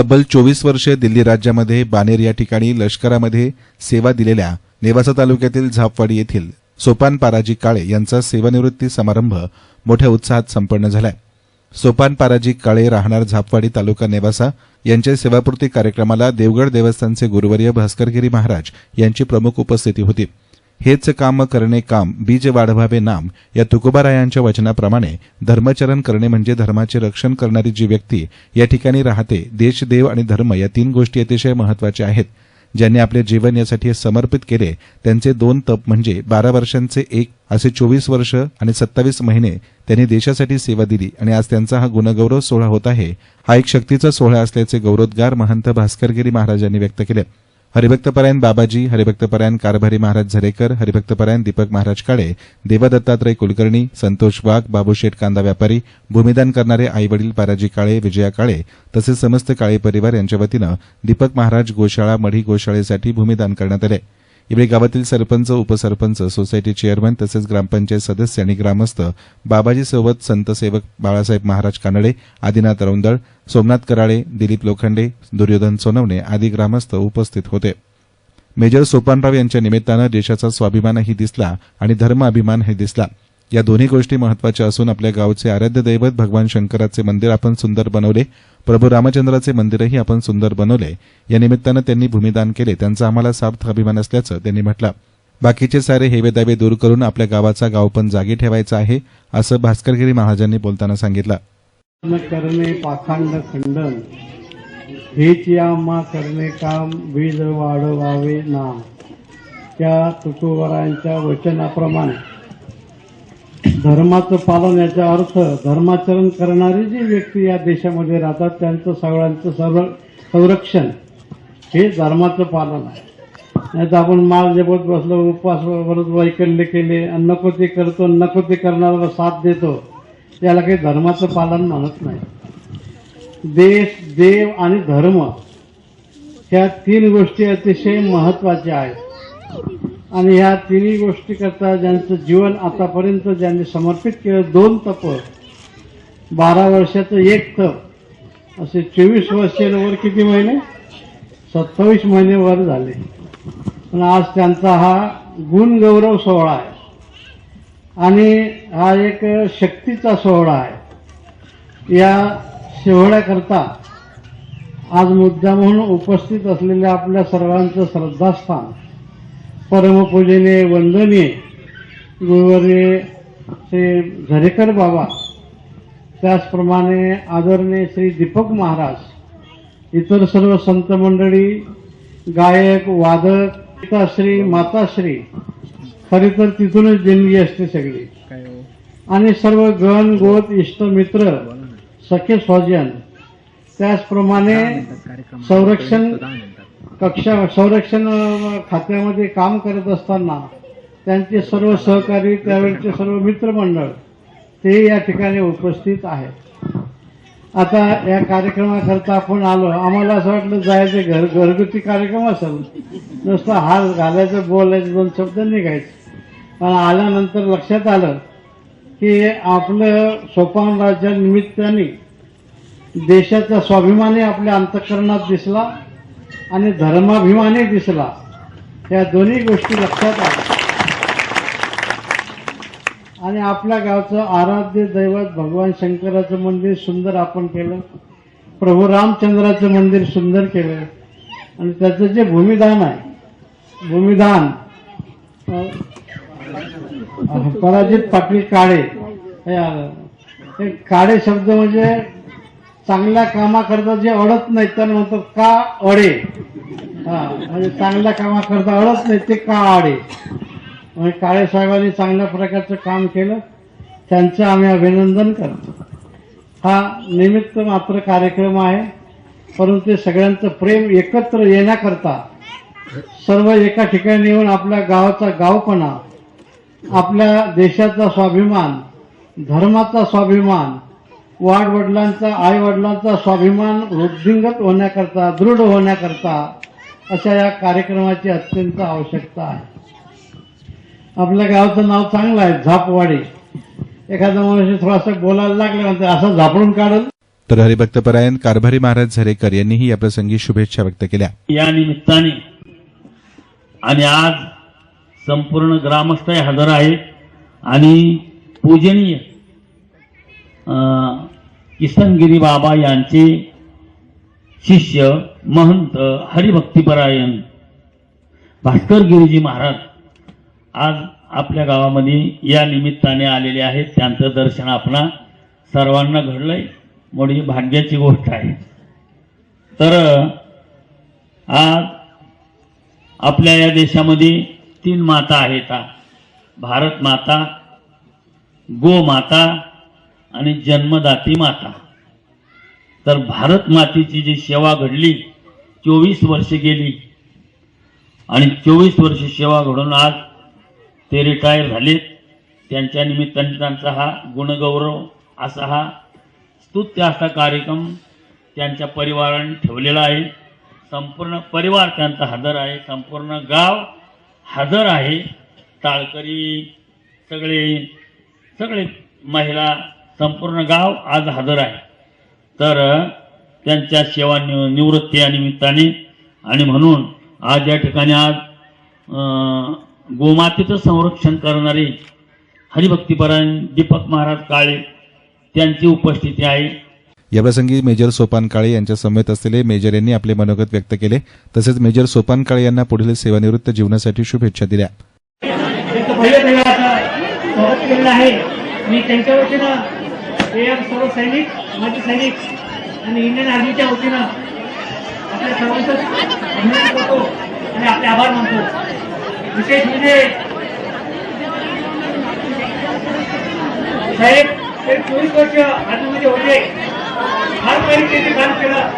तब्बल चोवीस वर्षे दिल्ली राज्यामध्ये बानेर या ठिकाणी लष्करामध्ये सेवा दिलेल्या नेवासा तालुक्यातील झापवाडी येथील सोपान पाराजी काळे यांचा सेवानिवृत्ती समारंभ मोठ्या उत्साहात संपन्न झालाय. सोपान पाराजी काळे राहणार झापवाडी तालुका नेवासा यांच्या सेवापूर्ती कार्यक्रमाला देवगड देवस्थानचे गुरुवर्य भास्करगिरी महाराज यांची प्रमुख उपस्थिती होती. हेच काम करणे काम बीज वाढवावे नाम या तुकोबारायांच्या वचनाप्रमाणे धर्मचरण करणे म्हणजे धर्माचे रक्षण करणारी जी व्यक्ती या ठिकाणी राहते देश देव आणि धर्म या तीन गोष्टी अतिशय महत्त्वाच्या आहेत. ज्यांनी आपले जीवन यासाठी समर्पित केले त्यांचे दोन तप म्हणजे बारा वर्षांचे एक असे चोवीस वर्ष आणि सत्तावीस महिने त्यांनी देशासाठी सेवा दिली आणि आज त्यांचा हा गुणगौरव सोहळा होत आहे. हा एक शक्तीचा सोहळा असल्याचे गौरवोद्गार महंत भास्करगिरी महाराजांनी व्यक्त केले. हरिभक्तपरायण बाबाजी हरिभक्तपरायण कारभारी महाराज झरेकर हरिभक्तपरायण दीपक महाराज काळे देवदत्तात्रय कुलकर्णी संतोष वाघ बाबूशेठ कांदा व्यापारी भूमिदान करणारे आईवडील पाराजी काळे विजया काळे तसेच समस्त काळे परिवार यांच्या वतीनं दीपक महाराज गोशाळा मढी गोशाळेसाठी भूमिदान करण्यात आले. यावेळी गावातील सरपंच उपसरपंच सोसायटी चेअरमन तसेच ग्रामपंचायत सदस्य आणि ग्रामस्थ बाबाजी सोबत संतसेवक बाळासाहेब महाराज कानडे आदिनाथ रौंदळ सोमनाथ कराळे दिलीप लोखंडे दुर्योधन सोनवणे आदी ग्रामस्थ उपस्थित होते. मेजर सोपानराव यांच्या निमित्तानं देशाचा स्वाभिमानही दिसला आणि धर्म अभिमानही दिसला. या दोन्ही गोष्टी महत्त्वाच्या असून आपल्या गावचे आराध्य दैवत भगवान शंकराचे मंदिर आपण सुंदर बनवले. प्रभू रामचंद्राचे मंदिरही आपण सुंदर बनवले. या निमित्तानं त्यांनी भूमिदान केले. त्यांचा आम्हाला सार्थ अभिमान असल्याचं त्यांनी म्हटलं. बाकीचे सारे हेवे दावे दूर करून आपल्या गावाचा गावपण जागी ठेवायचा आहे असं भास्करगिरी महाराजांनी बोलताना सांगितलं. करणे पाखांड खंडन. हेच या मा करणे काम बीज वाढवावे ना. त्या तुकोवरांच्या वचनाप्रमाणे. धर्माचं पालन याचा अर्थ धर्माचरण करणारी जी व्यक्ती या देशामध्ये राहतात त्यांचं सगळ्यांचं सर्व संरक्षण हे धर्माचं पालन आहे. नाही तर आपण माल जपत बसलो उपवास बरोबर वैकल्य केले आणि नको ते करतो नको ते करणाऱ्याला साथ देतो याला काही धर्माचं पालन म्हणत नाही. देश देव आणि धर्म ह्या तीन गोष्टी अतिशय महत्त्वाच्या आहेत. आणि ह्या तिन्ही गोष्टी करता ज्यांचं जीवन आतापर्यंत ज्यांनी समर्पित केलं दोन तप. बारा वर्षाचं एक तप. असे चोवीस वर्षांवर किती महिने? सत्तावीस महिने वर झाले. पण आज त्यांचा हा गुणगौरव सोहळा आहे. आणि हा एक शक्तीचा सोहळा आहे. या सोहळ्याकरता आज मुद्दा म्हणून उपस्थित असलेल्या आपल्या सर्वांचं श्रद्धास्थान परमपूजनीय वंदनीय गुरुवर्य श्री झरेकर बाबा. त्याचप्रमाणे आदरणीय श्री दीपक महाराज. इतर सर्व संत मंडळी गायक वादक पिताश्री माताश्री. खरी तर तिथूनच देणगी असते सगळी. आणि सर्व गण गोत इष्ट मित्र सखे स्वजन. त्याचप्रमाणे संरक्षण कक्षा संरक्षण खात्यामध्ये काम करत असताना त्यांचे सर्व सहकारी त्यावेळचे सर्व मित्रमंडळ ते या ठिकाणी उपस्थित आहेत. आता या कार्यक्रमाकरता आपण आलो. आम्हाला असं वाटलं जायचं घर घरगुती कार्यक्रम असेल. नुसतं हात घालायचं बोलायचं दोन शब्द निघायचे. पण आल्यानंतर लक्षात आलं की आपलं सोपान राज्या निमित्ताने देशाचा स्वाभिमानी आपल्या अंतकरणात दिसला. आणि धर्माभिमानही दिसला. या दोन्ही गोष्टी लक्षात आल्या. आणि आपल्या गावचं आराध्य दैवत भगवान शंकराचं मंदिर सुंदर आपण केलं. प्रभू रामचंद्राचं मंदिर सुंदर केलं. आणि त्याचं जे भूमिदान आहे भूमिदान पराजित पाटील काळे हे काळे शब्द म्हणजे चांगल्या कामाकरता जे अडत नाहीत त्यांना म्हणतात का अडे. हा म्हणजे चांगल्या कामाकरता अडत नाहीत ते का अडे. म्हणजे काळे साहेबांनी चांगल्या प्रकारचं काम केलं त्यांचं आम्ही अभिनंदन करतो. हा निमित्त मात्र कार्यक्रम आहे परंतु ते सगळ्यांचं प्रेम एकत्र येण्याकरता सर्व एका ठिकाणी येऊन आपल्या गावाचा गावपणा आपल्या देशाचा स्वाभिमान धर्माचा स्वाभिमान वाडवडिलांचा आई वडिलांचा स्वाभिमान वृद्धिंगत होण्याकरता दृढ होण्याकरता अशा या कार्यक्रमाची अत्यंत आवश्यकता आहे. आपल्या गावाचं नाव चांगलं आहे झापवाडी. एखादा मनुष्य थोडासा बोलायला लागला म्हणते असं झापडून काढल? तर हरिभक्तपरायण कारभारी महाराज झरेकर यांनीही याप्रसंगी शुभेच्छा व्यक्त केल्या. या निमित्ताने आणि आज संपूर्ण ग्रामस्थ हजर आहेत आणि पूजनीय किसनगिरी बाबा यांचे शिष्य महंत हरिभक्तीपरायण भास्कर गिरीजी महाराज आज आपल्या गावामध्ये या निमित्ताने आलेले आहेत. त्यांचं दर्शन आपणा सर्वांना घडलं आहे म्हणून मोठी भाग्याची गोष्ट आहे. तर आज आपल्या या देशामध्ये तीन माता आहेत. भारत माता गो माता आणि जन्मदाती माता. तर भारत मातेची जी सेवा घडली चोवीस वर्ष गेली. आणि चोवीस वर्ष सेवा घडून आज ते रिटायर झालेत त्यांच्या निमित्ताने त्यांचा हा गुणगौरव असा हा स्तुत्य असा कार्यक्रम त्यांच्या परिवाराने ठेवलेला आहे. संपूर्ण परिवार त्यांचा हजर आहे. संपूर्ण गाव हजर आहे. टाळकरी सगळे सगळे महिला संपूर्ण गाव आज हजर आहे. तर त्यांच्या सेवा नि निवृत्ती या निमित्ताने आणि म्हणून आज या ठिकाणी आज गोमातेचं संरक्षण करणारे हरिभक्तीपरायण दीपक महाराज काळे त्यांची उपस्थिती आहे. याप्रसंगी मेजर सोपान काळे यांच्या समेत असलेले मेजर यांनी आपले मनोगत व्यक्त केले. तसेच मेजर सोपान काळे यांना पुढील सेवानिवृत्त जीवनासाठी शुभेच्छा दिल्या. मी त्यांच्या वतीनं हे सर्व सैनिक माजी सैनिक आणि इंडियन आर्मीच्या वतीनं आपल्या सर्वांचं अभिनंदन करतो आणि आपले आभार मानतो. विशेष म्हणजे साहेब ते चोवीस वर्ष आर्मीमध्ये होते. फार काही त्यांनी काम केलं.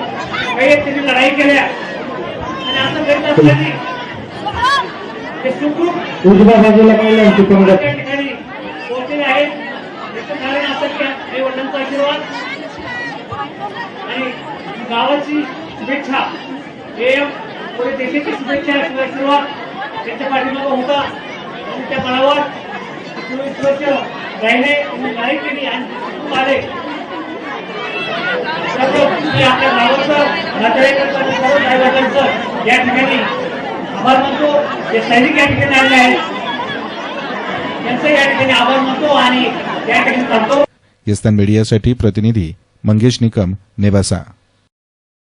काही त्यांनी लढाई केल्या. आणि असं करत असताना ते सुखरूप उजव्या बाजूला पाहिलं त्या ठिकाणी पोहोचलेले आहेत याचं कारण असं की आई वडिलांचा आशीर्वाद आणि गावाची शुभेच्छा. हे पुढे देशाची शुभेच्छा किंवा आशीर्वाद त्यांच्या पाठीमागं होता. आणि त्या बळावर चोवीस राहिले. आणि लढाई केली. आणि कुटुंब आले आपल्या गावाचं नातेवाईकांचं सर्व नातेवाईकांचं या ठिकाणी आभार मानतो. जे सैनिक या ठिकाणी आले आहेत त्यांचं या ठिकाणी आभार मानतो आणि या ठिकाणी थांबतो. यस्तान मीडियासाठी प्रतिनिधी मंगेश निकम नेवासा.